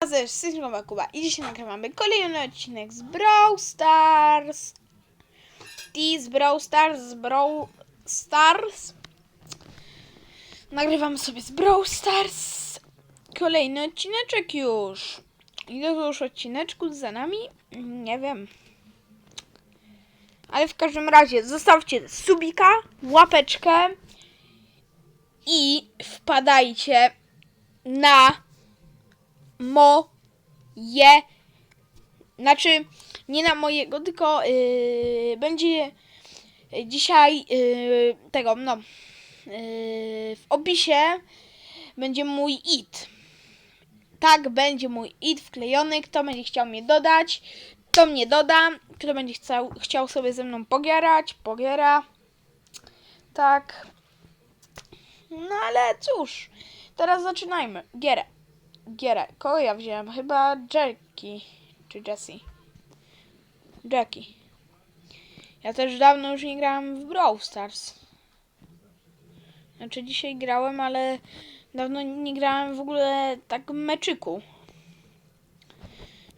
Cześć, Kuba i dzisiaj nagrywamy kolejny odcinek z Brawl Stars. I z Brawl Stars, z Brawl Stars. Nagrywamy sobie z Brawl Stars. Kolejny odcineczek już. Ile to już odcineczków za nami? Nie wiem. Ale w każdym razie zostawcie subika, łapeczkę i wpadajcie na moje. Znaczy, nie na mojego, tylko yy, będzie dzisiaj yy, tego, no. Yy, w opisie będzie mój it. Tak, będzie mój it wklejony. Kto będzie chciał mnie dodać, to mnie doda. Kto będzie chciał, chciał sobie ze mną pogierać, pogiera. Tak. No ale cóż, teraz zaczynajmy. Gierę. Gierę. Kogo ja wziąłem? Chyba Jackie. Czy Jessie? Jackie. Ja też dawno już nie grałem w Brawl Stars. Znaczy dzisiaj grałem, ale dawno nie grałem w ogóle tak meczyku.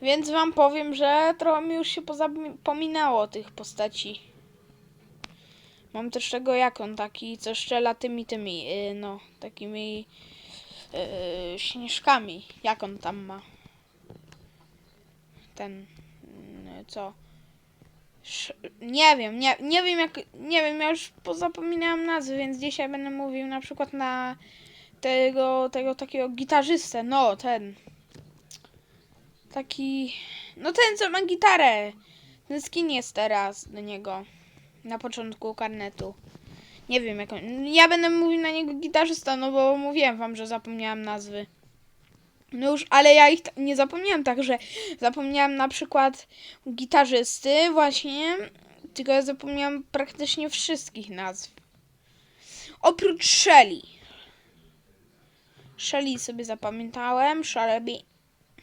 Więc wam powiem, że trochę mi już się pozapominało tych postaci. Mam też tego jak on taki, co strzela tymi tymi, yy, no, takimi yy, śnieżkami. Jak on tam ma? Ten, yy, co? Sz nie wiem, nie, nie wiem jak, nie wiem, ja już pozapominałem nazwy, więc dzisiaj będę mówił na przykład na tego, tego takiego gitarzystę, no, ten. Taki, no ten, co ma gitarę. Ten skin jest teraz do niego. Na początku karnetu. Nie wiem jak on... Ja będę mówił na niego gitarzysta, no bo mówiłem wam, że zapomniałam nazwy. No już, ale ja ich nie zapomniałam, także zapomniałam na przykład gitarzysty właśnie, tylko ja zapomniałam praktycznie wszystkich nazw. Oprócz Shelly. Shelly sobie zapamiętałem, Shelby.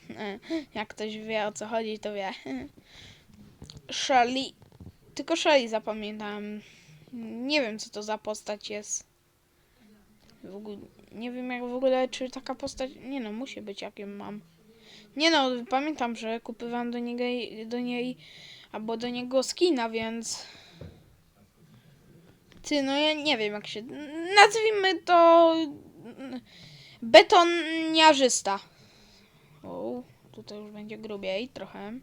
Jak ktoś wie o co chodzi, to wie. Shelly. Tylko Shelly zapamiętałem. Nie wiem, co to za postać jest. W ogóle, nie wiem, jak w ogóle, czy taka postać. Nie no, musi być, jak ją mam. Nie no, pamiętam, że kupywałam do, niego, do niej albo do niego skina, więc. Ty, no ja nie wiem, jak się. Nazwijmy to. Betoniarzysta. O, tutaj już będzie grubiej trochę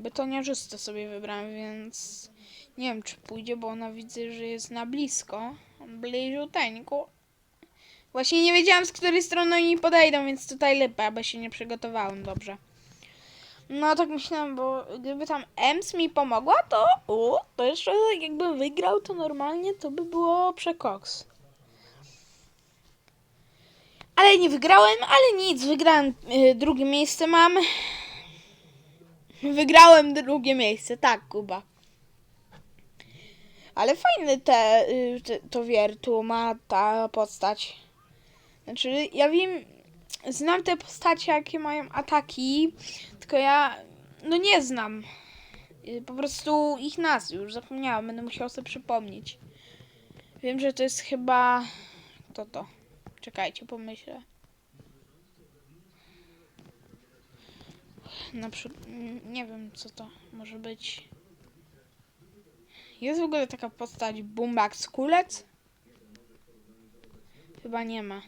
betoniarzystę sobie wybrałem, więc nie wiem, czy pójdzie, bo ona widzę, że jest na blisko. Bliziuteńku. Właśnie nie wiedziałam, z której strony oni podejdą, więc tutaj lipa, bo się nie przygotowałem dobrze. No tak myślałam, bo gdyby tam Ems mi pomogła, to o, to jeszcze jakbym wygrał, to normalnie to by było przekoks. Ale nie wygrałem, ale nic, wygrałem, y, drugie miejsce mam. Wygrałem drugie miejsce, tak, Kuba. Ale fajny te, y, te to wiertu ma ta postać. Znaczy, ja wiem, znam te postacie, jakie mają ataki, tylko ja, no nie znam. Y, Po prostu ich nazw już zapomniałam, będę musiała sobie przypomnieć. Wiem, że to jest chyba, kto to? Czekajcie, pomyślę. Na przykład, nie wiem co to może być. Jest w ogóle taka postać Boombax Kulec? Chyba nie ma.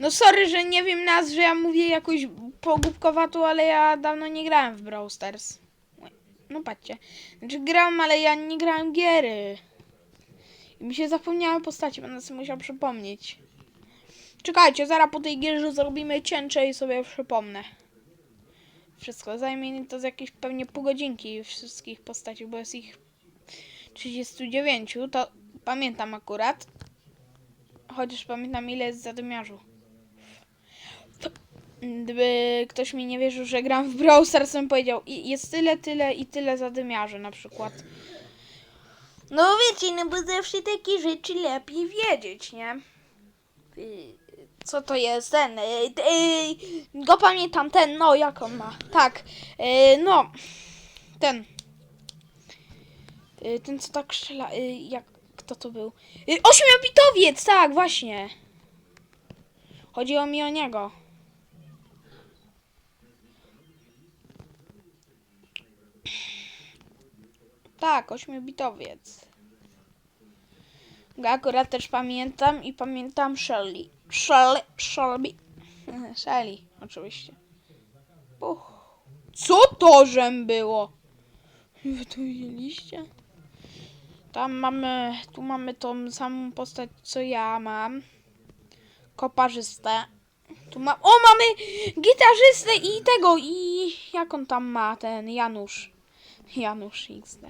No sorry, że nie wiem nazw, że ja mówię jakoś pogubkowatą, ale ja dawno nie grałem w Brawl Stars. No patrzcie. Znaczy grałem, ale ja nie grałem giery. I mi się zapomniały postaci, będę sobie musiał przypomnieć. Czekajcie, zaraz po tej gierze zrobimy cięcie i sobie przypomnę wszystko. Zajmie mi to z jakieś pewnie pół godzinki wszystkich postaci, bo jest ich 39, to pamiętam akurat. Chociaż pamiętam ile jest zadymiarzu. Gdyby ktoś mi nie wierzył, że gram w Brawl Stars, bym powiedział jest tyle, tyle i tyle zadymiarzy na przykład. No wiecie, no bo zawsze takie rzeczy lepiej wiedzieć, nie? Co to jest? Ten, yy, go pamiętam, ten, no jak on ma, tak, yy, no, ten, yy, ten co tak strzela, jak, kto to był, yy, ośmiobitowiec, tak, właśnie, Chodziło mi o niego. Tak, ośmiobitowiec. Go akurat też pamiętam i pamiętam Shelly. Shelly, Shelby. Shelly, oczywiście. Co to żem było? Wy to widzieliście? Tam mamy, tu mamy tą samą postać, co ja mam. Koparzystę. Tu ma, o, mamy gitarzystę i tego, i jak on tam ma, ten Janusz. Janusz XD.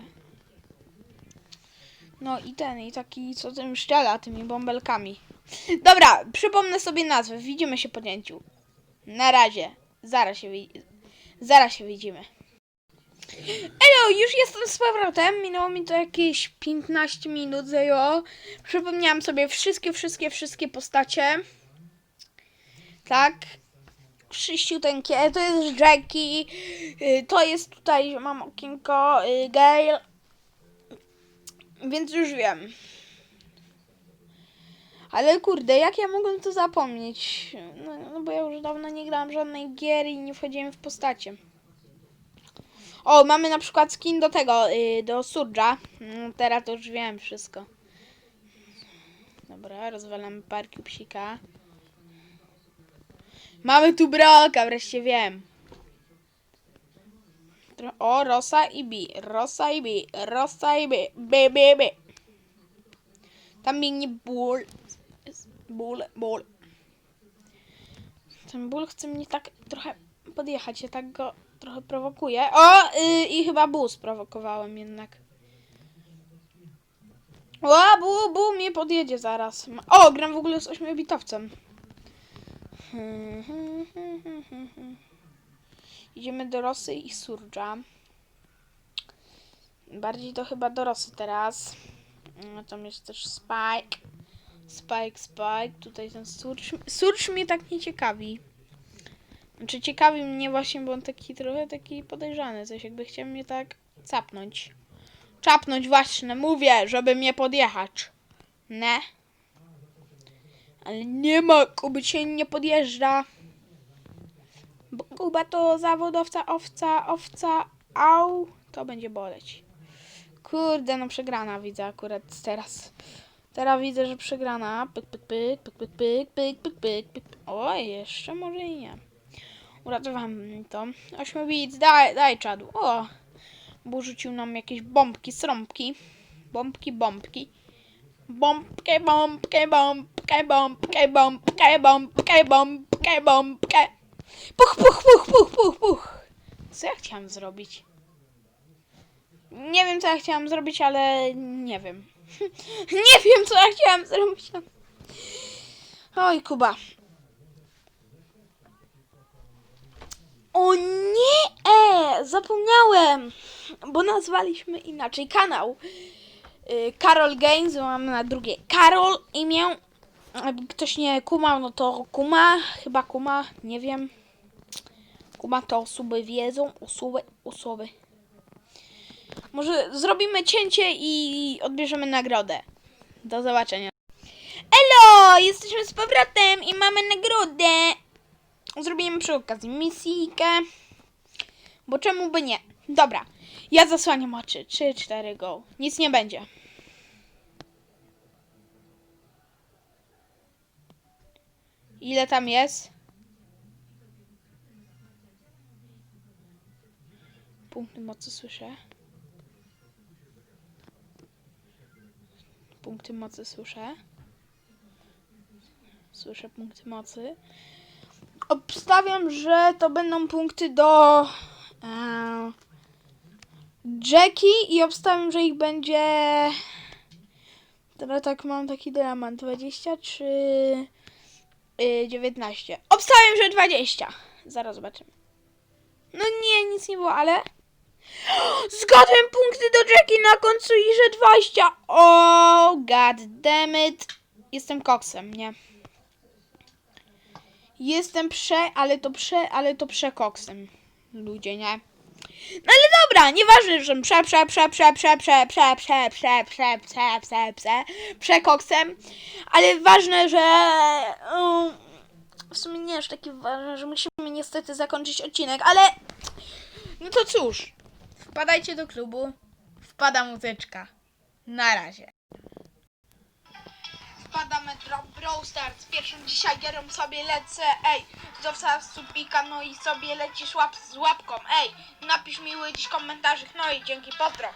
No i ten, i taki, co tym szczela, tymi bąbelkami. Dobra, przypomnę sobie nazwę, widzimy się po cięciu. Na razie, zaraz się, wi- zaraz się widzimy. Elo, już jestem z powrotem. Minęło mi to jakieś 15 minut zajęło. Przypomniałam sobie wszystkie, wszystkie, wszystkie postacie. Tak. Krzyściuteńkie. To jest Jackie. y, To jest tutaj, mam okienko. y, Gail. Więc już wiem. Ale kurde, jak ja mogłem to zapomnieć? No, no bo ja już dawno nie grałam żadnej gier i nie wchodziłem w postacie. O, mamy na przykład skin do tego, y, do Surge'a. No, teraz to już wiem wszystko. Dobra, rozwalamy parki psika. Mamy tu broka, wreszcie wiem. O, Rosa i B, Rosa i B, Rosa i B, B, B, B. Tam biegnie ból. Ból, ból. Ten ból chce mnie tak trochę podjechać, ja tak go trochę prowokuję. O, y, i chyba bu sprowokowałem jednak. O, bu, bu mnie podjedzie zaraz. O, gram w ogóle z ośmiobitowcem. Hmm, hmm, hmm, hmm, hmm, hmm. Idziemy do Rosy i Surge'a. Bardziej to chyba do Rosy teraz. No, tam jest też Spike. Spike, Spike. Tutaj ten Surge. Surge mnie tak nie ciekawi. Znaczy ciekawi mnie właśnie, bo on taki trochę taki podejrzany, coś jakby chciał mnie tak capnąć. Czapnąć właśnie, mówię, żeby mnie podjechać. Ne? Ale nie ma, Kuby się nie podjeżdża. Kuba to zawodowca, owca, owca, au, to będzie boleć. Kurde, no przegrana widzę akurat teraz. Teraz widzę, że przegrana. Pyk, pyk, pyk, pyk, pyk, pyk, pyk, pyk, pyk, pyk. O, jeszcze może i nie. Uratowałem to. Ośmiowic, daj, daj czadu. O! Bo rzucił nam jakieś bombki, srąbki. Bombki, bombki. Bombkę, bombkę, bombkę, bombkę, bombkę, bombkę, bombkę, bombkę. Puch, puch, puch, puch, puch, puch. Co ja chciałam zrobić? Nie wiem, co ja chciałam zrobić, ale nie wiem. nie wiem, co ja chciałam zrobić. Oj, Kuba. O nie! E, zapomniałem! Bo nazwaliśmy inaczej kanał. Y, Karol Games, bo mamy na drugie Karol imię. Jakby ktoś nie kumał, no to kuma. Chyba kuma, nie wiem. Kuma to osoby wiedzą, osoby, osoby. Może zrobimy cięcie i odbierzemy nagrodę. Do zobaczenia. Elo! Jesteśmy z powrotem i mamy nagrodę. Zrobimy przy okazji misijkę. Bo czemu by nie? Dobra. Ja zasłaniam oczy. 3, 4, go. Nic nie będzie. Ile tam jest? Punkty mocy słyszę. Punkty mocy słyszę. Słyszę punkty mocy. Obstawiam, że to będą punkty do e, Jackie i obstawiam, że ich będzie. Teraz tak mam taki dylemat. 20 czy y, 19? Obstawiam, że 20. Zaraz zobaczymy. No nie, nic nie było, ale. Zgadłem punkty do Jackie na końcu i że 20. O, god damn it. Jestem koksem, nie? Jestem prze, ale to prze, ale to przekoksem. Ludzie, nie? No ale dobra, nieważne, że prze, prze, prze, prze, prze, prze, prze, prze, prze, prze, prze, prze, prze, przekoksem, ale ważne, że um, w sumie nie aż taki ważny, że musimy niestety zakończyć odcinek, ale no to cóż, wpadajcie do klubu, wpada muzyczka. Na razie. Wpadamy do Brawl Stars. Pierwszą dzisiaj gierą sobie lecę. Ej, zostaw subika, no i sobie lecisz łap z łapką. Ej, napisz miły dziś komentarzyk, no i dzięki, pozdro.